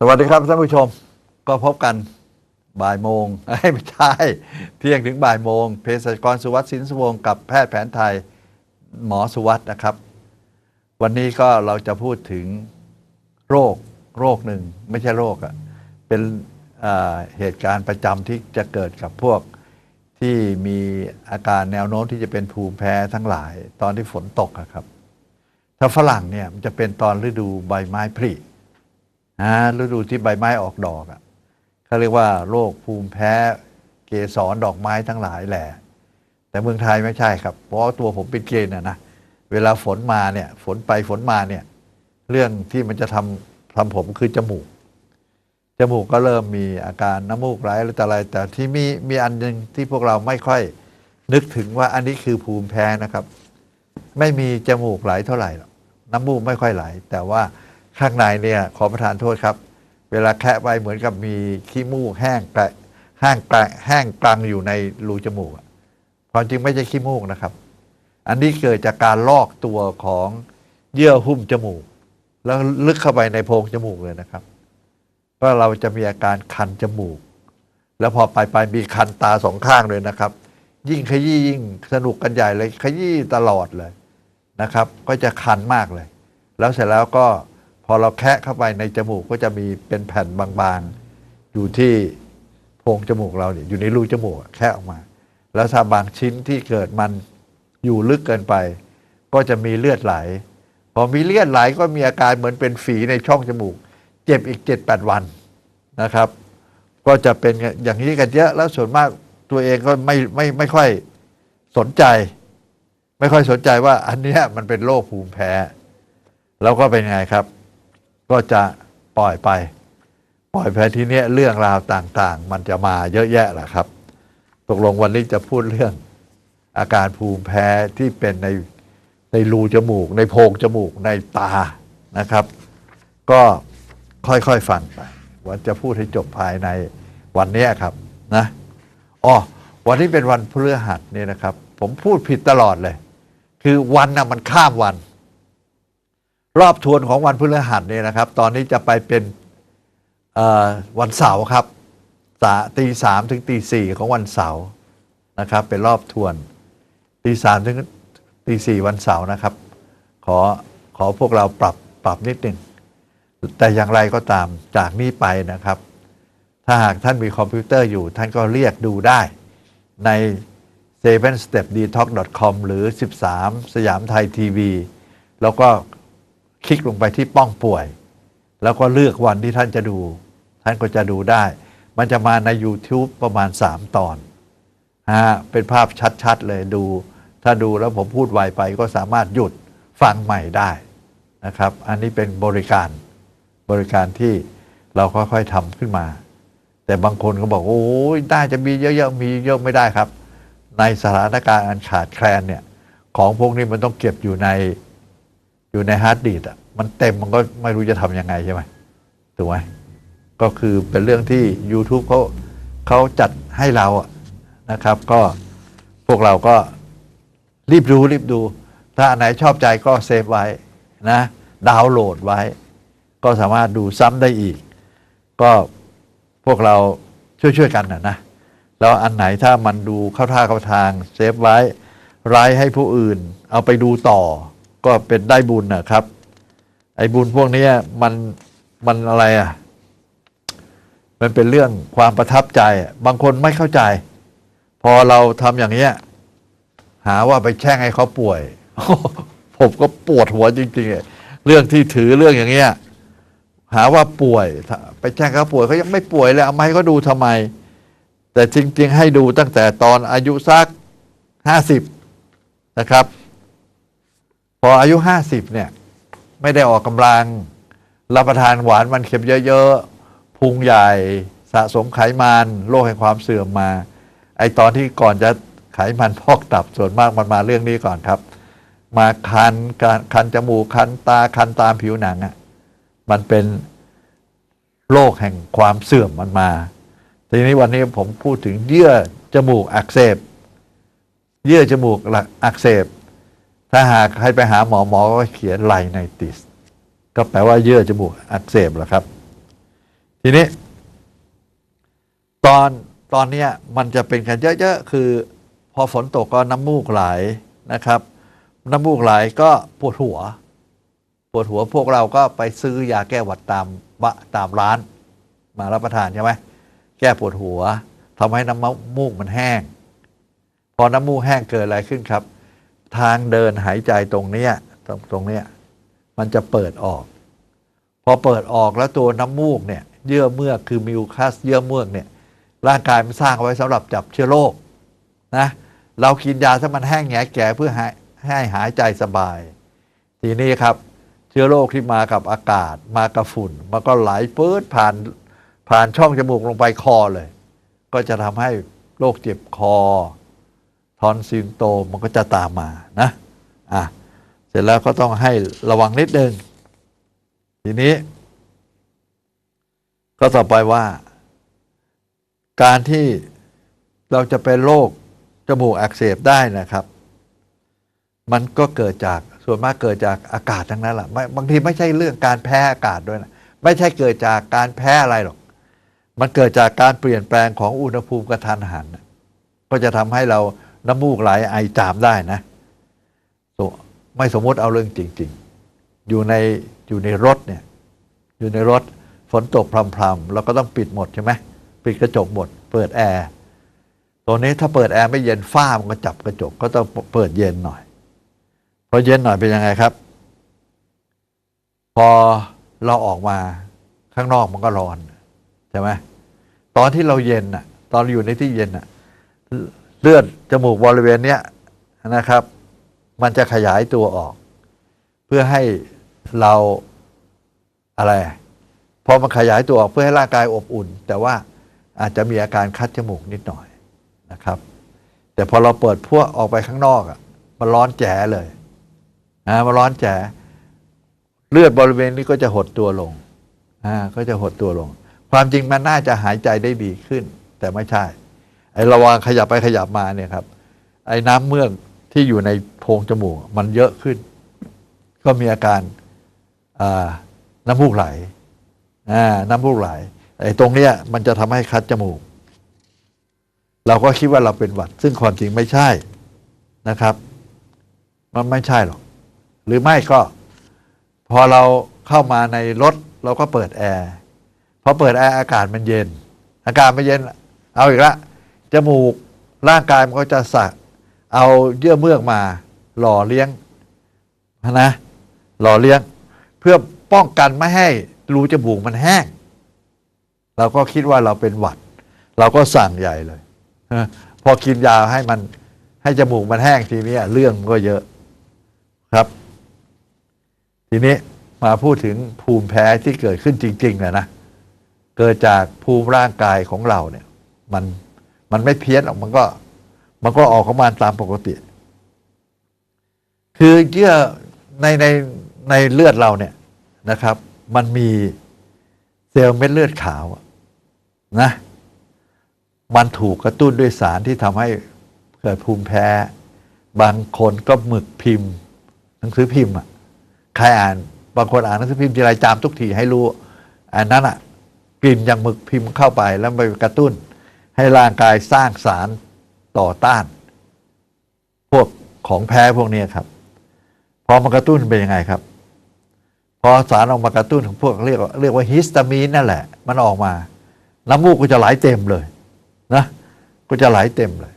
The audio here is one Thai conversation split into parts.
สวัสดีครับท่านผู้ชมก็พบกันบ่ายโมงไม่ใช่เที่ยงถึงบ่ายโมงเภสัชกรสุวัสดิ์สินสวงศ์กับแพทย์แผนไทยหมอสุวัสด์นะครับ วันนี้ก็เราจะพูดถึงโรคโรคหนึ่งไม่ใช่โรคอะเป็นเหตุการณ์ประจำที่จะเกิดกับพวกที่มีอาการแนวโน้มที่จะเป็นภูมิแพ้ทั้งหลาย ตอนที่ฝนตกครับถ้าฝรั่งเนี่ยมันจะเป็นตอนฤดูใบไม้ผลิ นะฤดูที่ใบไม้ออกดอกอะเขาเรียกว่าโรคภูมิแพ้เกสรดอกไม้ทั้งหลายแหละ แต่เมืองไทยไม่ใช่ครับ เพราะตัวผมเป็นเกณฑ์นะนะเวลาฝนมาเนี่ย ฝนไปฝนมาเนี่ย เรื่องที่มันจะทำทำผมคือจมูก จมูกก็เริ่มมีอาการน้ำมูกไหลอะไรแต่อะไร แต่ที่มีมีอันหนึ่งที่พวกเราไม่ค่อยนึกถึงว่าอันนี้คือภูมิแพ้นะครับ ไม่มีจมูกไหลเท่าไหร่หรอกน้ำมูกไม่ค่อยไหล แต่ว่า ข้างในเนี่ยขอประทานโทษครับ เวลาแคะไปเหมือนกับมีขี้มูกแห้งแกะแห้งแกะแห้งกลังอยู่ในรูจมูกอะความจริงไม่ใช่ขี้มูกนะครับ อันนี้เกิดจากการลอกตัวของเยื่อหุ้มจมูก แล้วลึกเข้าไปในโพรงจมูกเลยนะครับ ก็เราจะมีอาการคันจมูก แล้วพอไปไปมีคันตาสองข้างเลยนะครับ ยิ่งขยี้ยิ่งสนุกกันใหญ่เลยขยี้ตลอดเลยนะครับ ก็จะคันมากเลย แล้วเสร็จแล้วก็ พอเราแคะเข้าไปในจมูกก็จะมีเป็นแผ่นบางๆ อยู่ที่โพรงจมูกเราเนี่ยอยู่ในรูจมูกแคะออกมา แล้วถ้าบางชิ้นที่เกิดมันอยู่ลึกเกินไป ก็จะมีเลือดไหล พอมีเลือดไหลก็มีอาการเหมือนเป็นฝีในช่องจมูก เจ็บอีกเจ็ดแปดวันนะครับ ก็จะเป็นอย่างนี้กันเยอะแล้วส่วนมากตัวเองก็ไม่ไม่ไม่ค่อยสนใจ ไม่ค่อยสนใจว่าอันนี้มันเป็นโรคภูมิแพ้ แล้วก็เป็นไงครับ ก็จะปล่อยไป ปล่อยไปทีเนี้ยเรื่องราวต่างๆ มันจะมาเยอะแยะแหละครับ ตกลงวันนี้จะพูดเรื่องอาการภูมิแพ้ที่เป็นในในรูจมูก ในโพรงจมูกในตานะครับ ก็ค่อยๆฟังไปวันจะพูดให้จบภายในวันเนี้ยครับนะอ๋อวันนี้เป็นวันพฤหัสเนี่ยนะครับ ผมพูดผิดตลอดเลย คือวันน่ะมันข้ามวัน รอบทวนของวันพฤหัสเนี่ยนะครับ ตอนนี้จะไปเป็นวันเสาร์ครับตีสามถึงตีสี่ของวันเสาร์นะครับ เป็นรอบทวนตีสามถึงตีสี่วันเสาร์นะครับ ขอขอพวกเราปรับปรับนิดหนึ่งแต่อย่างไรก็ตามจากนี้ไปนะครับ ถ้าหากท่านมีคอมพิวเตอร์อยู่ ท่านก็เรียกดูได้ใน 7 step detox com หรือ 13 สยามไทยทีวีแล้วก็ คลิกลงไปที่ป้องป่วย แล้วก็เลือกวันที่ท่านจะดู ท่านก็จะดูได้ มันจะมาใน YouTube ประมาณ 3 ตอนฮะเป็นภาพชัดๆ เลยดู ถ้าดูแล้วผมพูดไวไปก็สามารถหยุดฟังใหม่ได้นะครับ อันนี้เป็นบริการบริการที่เราค่อยๆทำขึ้นมา แต่บางคนก็บอก โอ้ยน่าจะมีเยอะๆ มีเยอะไม่ได้ครับ ในสถานการณ์อันขาดแคลนเนี่ย ของพวกนี้มันต้องเก็บอยู่ใน อยู่ในฮาร์ดดิสอะมันเต็มมันก็ไม่รู้จะทำยังไงใช่ไหมถูกไหมก็คือเป็นเรื่องที่ YouTube เขาเขาจัดให้เราอะนะครับ ก็พวกเราก็รีบดูรีบดู ถ้าอันไหนชอบใจก็เซฟไว้นะดาวน์โหลดไว้ ก็สามารถดูซ้ำได้อีก ก็พวกเราช่วยๆกันนะนะแล้วอันไหนถ้ามันดูเข้าท่าเข้าทางเซฟไว้ไร้ให้ผู้อื่น เอาไปดูต่อ ก็เป็นได้บุญนะครับ ไอ้บุญพวกนี้มันมันอะไรอะ มันเป็นเรื่องความประทับใจ บางคนไม่เข้าใจ พอเราทำอย่างเนี้ย หาว่าไปแช่งให้เขาป่วย ผมก็ปวดหัวจริงๆ เรื่องที่ถือเรื่องอย่างเงี้ย หาว่าป่วย ไปแจ้งเขาป่วยเขายังไม่ป่วยเลยเอามาให้เขาดูทำไม แต่จริง ๆ ให้ดูตั้งแต่ตอนอายุสักห้าสิบนะครับ พออายุห้าสิบเนี่ยไม่ได้ออกกำลัง รับประทานหวานมันเค็มเยอะๆพุงใหญ่สะสมไขมันโรคแห่งความเสื่อมมา ไอตอนที่ก่อนจะไขมันพอกตับส่วนมากมันมาเรื่องนี้ก่อนครับ มาคันการคันจมูกคันตาคันตามผิวหนังอะ่ะมันเป็นโรคแห่งความเสื่อมมันมา ทีนี้วันนี้ผมพูดถึงเยื่อจมูกอักเสบ เยื่อจมูกอักเสบ ถ้าหากให้ไปหาหมอหมอก็เขียนไลไนติส ก็แปลว่าเยื่อจมูกอักเสบแหละครับ ทีนี้ ตอนตอนนี้มันจะเป็นกันเยอะๆ คือ พอฝนตกก็น้ำมูกไหลนะครับ น้ำมูกไหลก็ปวดหัว ปวดหัวพวกเราก็ไปซื้อยาแก้หวัดตามบะตามร้าน มารับประทานใช่ไหมแก้ปวดหัวทำให้น้ำมูกมันแห้ง พอน้ำมูกแห้งเกิดอะไรขึ้นครับ ทางเดินหายใจตรงเนี้ยตรงตรงเนี้ยมันจะเปิดออก พอเปิดออกแล้วตัวน้ำมูกเนี่ย เยื่อเมือกคือมิวคัสเยื่อเมือกเนี่ย ร่างกายมันสร้างเอาไว้สำหรับจับเชื้อโรคนะเรากินยาถ้ามันแห้งแงแก่เพื่อให้ให้หายใจสบาย ทีนี้ครับ เชื้อโรคที่มากับอากาศ มากับฝุ่น มันก็ไหลปื๊ดผ่านผ่านช่องจมูกลงไปคอเลย ก็จะทำให้โรคเจ็บคอ อนซิลโตมันก็จะตามมานะอะเสร็จแล้วก็ต้องให้ระวังนิดนึง ทีนี้ ก็ต่อไปว่า การที่เราจะเป็นโรคจมูกอักเสบได้นะครับ มันก็เกิดจากส่วนมากเกิดจากอากาศทั้งนั้นแหละไม่บางทีไม่ใช่เรื่องการแพ้อากาศด้วยนะไม่ใช่เกิดจากการแพ้อะไรหรอก มันเกิดจากการเปลี่ยนแปลงของอุณหภูมิกระทันหัน ก็จะทำให้เรา น้ำมูกไหลไอจามได้นะไม่สมมติเอาเรื่องจริง ๆ อยู่ในอยู่ในรถเนี่ยอยู่ในรถฝนตกพรำๆเราก็ต้องปิดหมดใช่ไหมปิดกระจกหมด เปิดแอร์ตัวนี้ถ้าเปิดแอร์ไม่เย็นฝ้ามันก็จับกระจกก็ต้องเปิดเย็นหน่อยพอเย็นหน่อยเป็นยังไงครับ พอเราออกมาข้างนอกมันก็ร้อนใช่ไหมตอนที่เราเย็นน่ะ ตอนอยู่ในที่เย็นน่ะ เลือดจมูกบริเวณเนี้ยนะครับ มันจะขยายตัวออก เพื่อให้เราอะไรพอมันขยายตัวออกเพื่อให้ร่างกายอบอุ่น แต่ว่าอาจจะมีอาการคัดจมูกนิดหน่อยนะครับ แต่พอเราเปิดพวกออกไปข้างนอกอะมันร้อนแจ๋เลยนะมันร้อนแจ๋เลือดบริเวณนี้ก็จะหดตัวลงอ่าก็จะหดตัวลง ความจริงมันน่าจะหายใจได้ดีขึ้น แต่ไม่ใช่ ไอ้ระวังขยับไปขยับมาเนี่ยครับ ไอ้น้ำเมือกที่อยู่ในโพรงจมูกมันเยอะขึ้น ก็มีอาการาน้ำมูกไหลน้ำมูกไหลไอ้ตรงเนี้ยมันจะทำให้คัดจมูก เราก็คิดว่าเราเป็นหวัด ซึ่งความจริงไม่ใช่นะครับ มันไม่ใช่หรอก หรือไม่ก็ พอเราเข้ามาในรถเราก็เปิดแอร์พอเปิดแอร์อากาศมันเย็น อากาศมันเย็น เอาอีกละ จมูกร่างกายมันก็จะสักเอาเยื่อเมือกมา หล่อเลี้ยงนะ หล่อเลี้ยง เพื่อป้องกันไม่ให้รูจมูกมันแห้ง เราก็คิดว่าเราเป็นหวัด เราก็สั่งใหญ่เลยพอกินยาให้มันให้จมูกมันแห้งทีนี้เรื่องก็เยอะครับ ทีนี้มาพูดถึงภูมิแพ้ที่เกิดขึ้นจริงๆนะนะ เกิดจากภูมิร่างกายของเราเนี่ย มัน มันไม่เพี้ยนออกมันก็ มันก็ออกของมันตามปกติ คือเยื่อในในในเลือดเราเนี่ยนะครับ มันมีเซลล์เม็ดเลือดขาวนะ มันถูกกระตุ้นด้วยสารที่ทำให้เกิดภูมิแพ้ บางคนก็หมึกพิมพ์ หนังสือพิมพ์อะใครอ่าน บางคนอ่านหนังสือพิมพ์ทีไรจามทุกทีให้รู้อันนั้นอะกลิ่นอย่างหมึกพิมพ์เข้าไปแล้วไปกระตุ้น ให้ร่างกายสร้างสารต่อต้าน พวกของแพ้พวกนี้ครับพอมากระตุ้นเป็นยังไงครับ พอสารออกมากระตุ้นของพวกเรียกว่าเรียกว่าฮิสตามีนนั่นแหละ มันออกมา น้ำมูกก็จะไหลเต็มเลยนะก็จะไหลเต็มเลย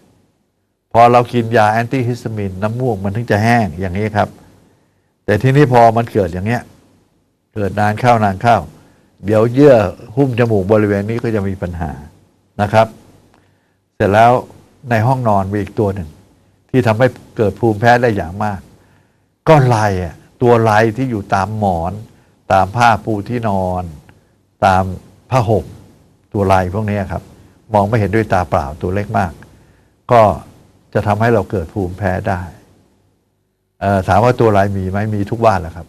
พอเรากินยาแอนตี้ฮิสตามีนน้ำมูกมันถึงจะแห้งอย่างนี้ครับ แต่ที่นี้พอมันเกิดอย่างเงี้ย เกิดนานเข้านานเข้า เดี๋ยวเยื่อหุ้มจมูกบริเวณนี้ก็จะมีปัญหานะครับ เสร็จแล้วในห้องนอนมีอีกตัวหนึ่ง ที่ทำให้เกิดภูมิแพ้ได้อย่างมาก ก็ลายอะตัวลายที่อยู่ตามหมอน ตามผ้าปูที่นอน ตามผ้าห่มตัวลายพวกนี้ครับ มองไม่เห็นด้วยตาเปล่าตัวเล็กมาก ก็จะทำให้เราเกิดภูมิแพ้ได้ถามว่าตัวลายมีไหมมีทุกบ้านแหละครับ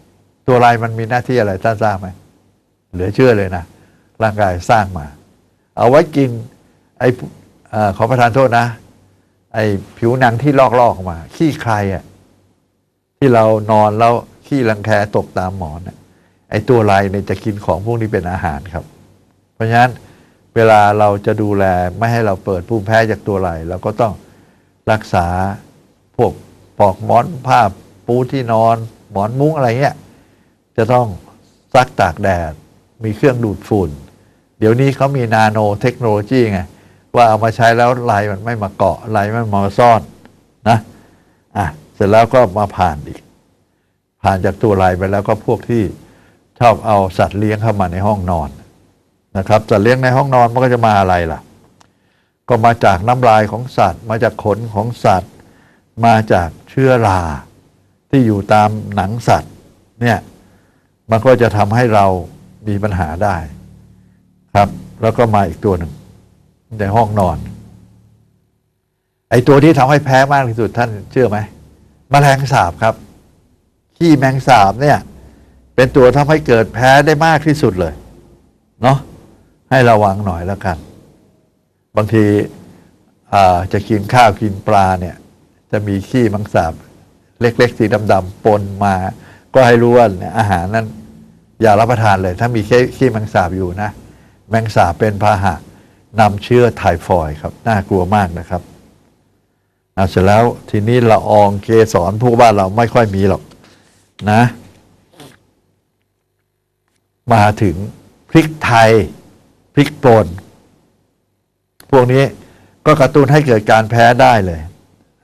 ตัวลายมันมีหน้าที่อะไรท่านทราบไหมเหลือเชื่อเลยนะร่างกายสร้างมา เอาไว้กินไอ้ อ่อขอประทานโทษนะ ไอ้ผิวหนังที่ลอกๆออกมา ขี้ใครอะที่เรานอนแล้วขี้รังแคตกตามหมอนไอ้ตัวลายเนี่ยจะกินของพวกนี้เป็นอาหารครับ เพราะฉะนั้นเวลาเราจะดูแลไม่ให้เราเปิดภูมิแพ้จากตัวไหลเราก็ต้องรักษาพวกปอกหมอนผ้าปูที่นอน หมอนมุ้งอะไรเงี้ยจะต้องซักตากแดดมีเครื่องดูดฝุ่น เดี๋ยวนี้เขามีนาโนเทคโนโลยีไง ว่าเอามาใช้แล้วลายมันไม่มาเกาะลายมันมาซ่อนนะอะเสร็จแล้วก็มาผ่านอีก ผ่านจากตัวลายไปแล้วก็พวกที่ชอบเอาสัตว์เลี้ยงเข้ามาในห้องนอนนะครับสัตว์เลี้ยงในห้องนอนมันก็จะมาอะไรล่ะ ก็มาจากน้ำลายของสัตว์ มาจากขนของสัตว์ มาจากเชื้อราที่อยู่ตามหนังสัตว์เนี่ยมันก็จะทำให้เรามีปัญหาได้ครับ แล้วก็มาอีกตัวหนึ่ง ในห้องนอน ไอตัวที่ทำให้แพ้มากที่สุดท่านเชื่อไหมมแมลงสาบครับ ขี้แมงสาบเนี่ย เป็นตัวทำให้เกิดแพ้ได้มากที่สุดเลยเนาะให้ระวังหน่อยแล้วกัน บางทีจะกินข้าวกินปลาเนี่ย จะมีขี้แมงสาบ เล็ก ๆ สีดำๆปนมา ก็ให้รู้ว่าเนี่ยอาหารนั้นอย่ารับประทานเลย ถ้ามีขี้ขี้แมงสาบอยู่นะ แมงสาบเป็นพาหะ นำเชื้อไทฟอยครับ น่ากลัวมากนะครับเอาเสร็จแล้วทีนี้ละอองเกสรพวกบ้านเราไม่ค่อยมีหรอกนะ มาถึงพริกไทยพริกป่นพวกนี้ก็กระตุ้นให้เกิดการแพ้ได้เลย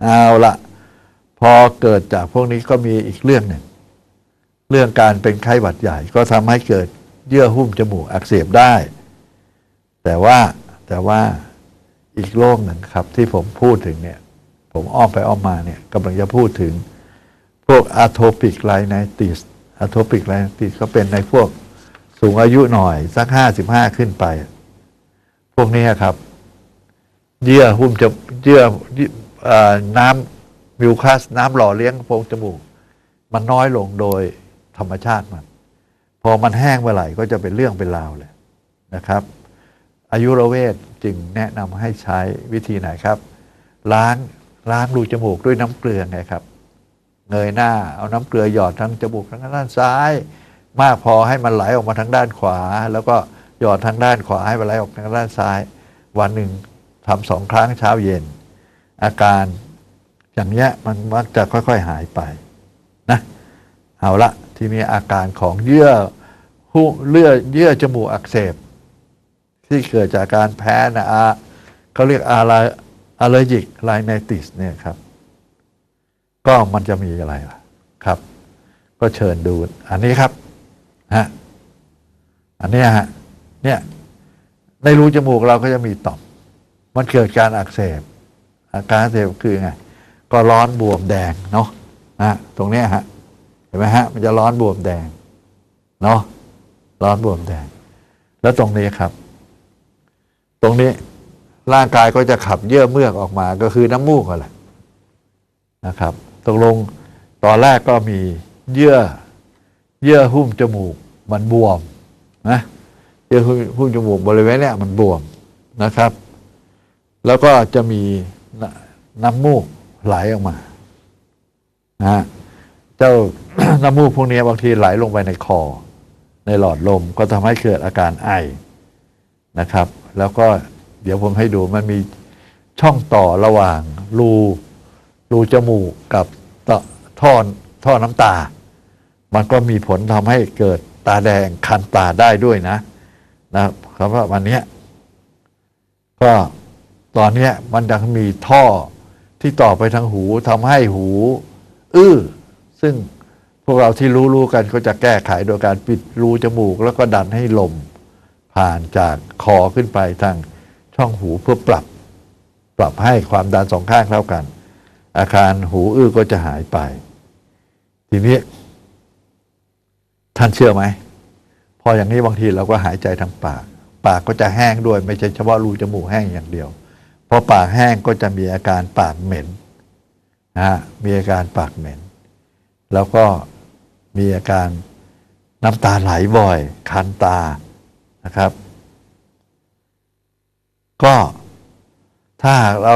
เอาละพอเกิดจากพวกนี้ก็มีอีกเรื่องหนึ่ง เรื่องการเป็นไข้หวัดใหญ่ก็ทำให้เกิดเยื่อหุ้มจมูกอักเสบได้ แต่ว่า แต่ว่าอีกโรคหนึ่งครับ ที่ผมพูดถึงเนี่ยผมอ้อมไปอ้อมมาเนี่ยกำลังจะพูดถึง พวกอะโทปิกไ i ไนติสอะโทปิกไ i ไนติสก็เป็นในพวกสูงอายุหน่อยสักห้าสิบห้าขึ้นไป พวกนี้ครับ เยื่อหุ้มจะเยื่อเอ่อน้ำมิวคัส น้ำหล่อเลี้ยงโพรงจมูก มันน้อยลงโดยธรรมชาติมัน พอมันแห้งเมื่อไหร่ก็จะเป็นเรื่องเป็นราวเลยนะครับ อายุรเวทจึงแนะนำให้ใช้วิธีไหนครับ ล้างล้างรูจมูกด้วยน้ำเกลือไงครับ เงยหน้าเอาน้ำเกลือหยอดทั้งจมูกทั้งด้านซ้าย มากพอให้มันไหลออกมาทางด้านขวา แล้วก็หยอดทางด้านขวาให้มันไหลออกทางด้านซ้าย วันหนึ่งทำสองครั้งเช้าเย็น อาการอย่างเนี้ยมันมักจะค่อยๆหายไปนะเอาละทีนี้อาการของเยื่อหูเลือดเยื่อจมูกอักเสบ ที่เกิดจากการแพ้นะอาเขาเรียกอะไรอะเลอร์จิกไลเนติสเนี่ยครับ ก็มันจะมีอะไรล่ะครับ ก็เชิญดูอันนี้ครับฮะอันนี้ฮะเนี่ยในรูจมูกเราก็จะมีต่อม มันเกิดการอักเสบ อาการอักเสบคือไง ก็ร้อนบวมแดงเนาะนะตรงเนี้ยฮะเห็นไหมฮะ มันจะร้อนบวมแดงเนาะร้อนบวมแดง แล้วตรงนี้ครับ รงนี้ร่างกายก็จะขับเยื่อเมือกออกมาก็คือน้ำมูกอะไรนะครับตกลงตอนแรกก็มีเยื่อเยื่อหุ้มจมูกมันบวมนะเยื่อหุ้มจมูกบริเวณเนี้ยมันบวมนะครับ แล้วก็จะมีน้ำมูกไหลออกมานะเจ้าน้ำมูกพวกนี้บางทีไหลลงไปในคอ ในหลอดลมก็ทำให้เกิดอาการไอนะครับ แล้วก็เดี๋ยวผมให้ดูมันมีช่องต่อระหว่างรูรูจมูกกับต่อท่อท่อน้ำตา มันก็มีผลทำให้เกิดตาแดงคันตาได้ด้วยนะนะครับว่าวันนี้ก็ตอนนี้มันยังมีท่อที่ต่อไปทางหูทำให้หู อื้อ ซึ่งพวกเราที่รู้ๆกันก็จะแก้ไขโดยการปิดรูจมูก แล้วก็ดันให้ลม ผ่านจากคอขึ้นไปทางช่องหูเพื่อปรับ ปรับให้ความดันสองข้างเท่ากัน อาการหูอื้อก็จะหายไป ทีนี้ ท่านเชื่อไหม พออย่างนี้บางทีเราก็หายใจทางปาก ปากก็จะแห้งด้วย ไม่ใช่เฉพาะรูจมูกแห้งอย่างเดียวพอปากแห้งก็จะมีอาการปากเหม็นนะฮะมีอาการปากเหม็น แล้วก็มีอาการน้ำตาไหลบ่อย คันตา นะครับ ก็ถ้าเรา